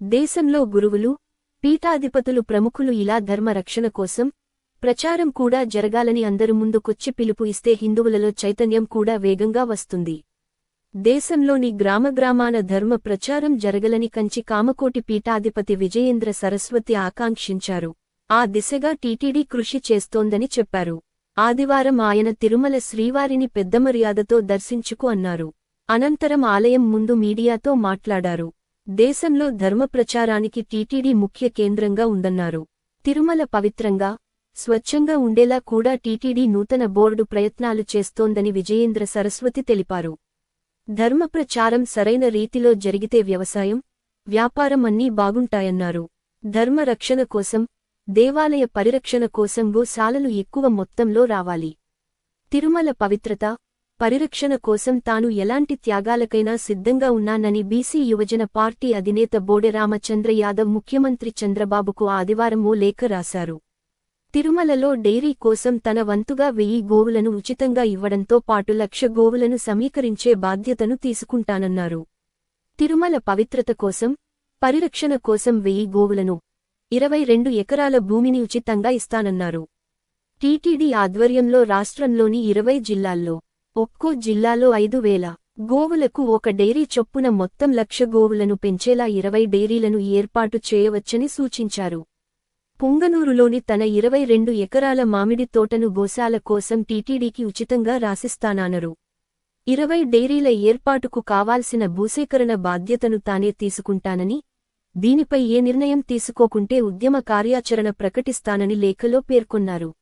దేశంలో గురువులు పీఠాధిపతులు ప్రముఖులు ఇలా ధర్మ రక్షణ కోసం ప్రచారం కూడా జరగాలని అందరు ముందుకొచ్చి పిలుపు ఇస్తే హిందువులలో చైతన్యం కూడా వేగంగా వస్తుంది. దేశంలోని గ్రామగ్రామాన ధర్మ ప్రచారం జరగలని కంచి కామకోటి పీఠాధిపతి విజయేంద్ర సరస్వతి ఆకాంక్షించారు. ఆ దిశగా టీటీడీ కృషి చేస్తోందని చెప్పారు. ఆదివారం ఆయన తిరుమల శ్రీవారిని పెద్ద మర్యాదతో దర్శించుకు అన్నారు. అనంతరం ఆలయం ముందు మీడియాతో మాట్లాడారు. దేశంలో ధర్మ ప్రచారానికి టీటీడీ ముఖ్య కేంద్రంగా ఉందన్నారు. తిరుమల పవిత్రంగా స్వచ్ఛంగా ఉండేలా కూడా టీటీడీ నూతన బోర్డు ప్రయత్నాలు చేస్తోందని విజయేంద్ర సరస్వతి తెలిపారు. ధర్మ ప్రచారం సరైన రీతిలో జరిగితే వ్యవసాయం వ్యాపారం అన్నీ బాగుంటాయన్నారు. ధర్మ రక్షణ కోసం దేవాలయ పరిరక్షణ కోసం గోశాలలు ఎక్కువ మొత్తంలో రావాలి. తిరుమల పవిత్రత పరిరక్షణ కోసం తాను ఎలాంటి త్యాగాలకైనా సిద్ధంగా ఉన్నానని బీసీ యువజన పార్టీ అధినేత బోడె రామచంద్ర యాదవ్ ముఖ్యమంత్రి చంద్రబాబుకు ఆదివారమూ లేఖ రాశారు. తిరుమలలో డైరీ కోసం తన వంతుగా వెయ్యి గోవులను ఉచితంగా ఇవ్వడంతో పాటు లక్ష గోవులను సమీకరించే బాధ్యతను తీసుకుంటానన్నారు. తిరుమల పవిత్రత కోసం పరిరక్షణ కోసం వెయ్యి గోవులను ఇరవై రెండు ఎకరాల భూమిని ఉచితంగా ఇస్తానన్నారు. టీటీడీ ఆధ్వర్యంలో రాష్ట్రంలోని ఇరవై జిల్లాల్లో ఒక్కో జిల్లాలో ఐదు వేల గోవులకు ఒక డైరీ చొప్పున మొత్తం లక్ష గోవులను పెంచేలా ఇరవై డైరీలను ఏర్పాటు చేయవచ్చని సూచించారు. పుంగనూరులోని తన ఇరవై రెండు ఎకరాల మామిడి తోటను గోశాల కోసం టీటీడీకి ఉచితంగా రాసిస్తానన్నారు. ఇరవై డైరీల ఏర్పాటుకు కావాల్సిన భూసేకరణ బాధ్యతను తానే తీసుకుంటానని దీనిపై ఏ నిర్ణయం తీసుకోకుంటే ఉద్యమ కార్యాచరణ ప్రకటిస్తానని లేఖలో పేర్కొన్నారు.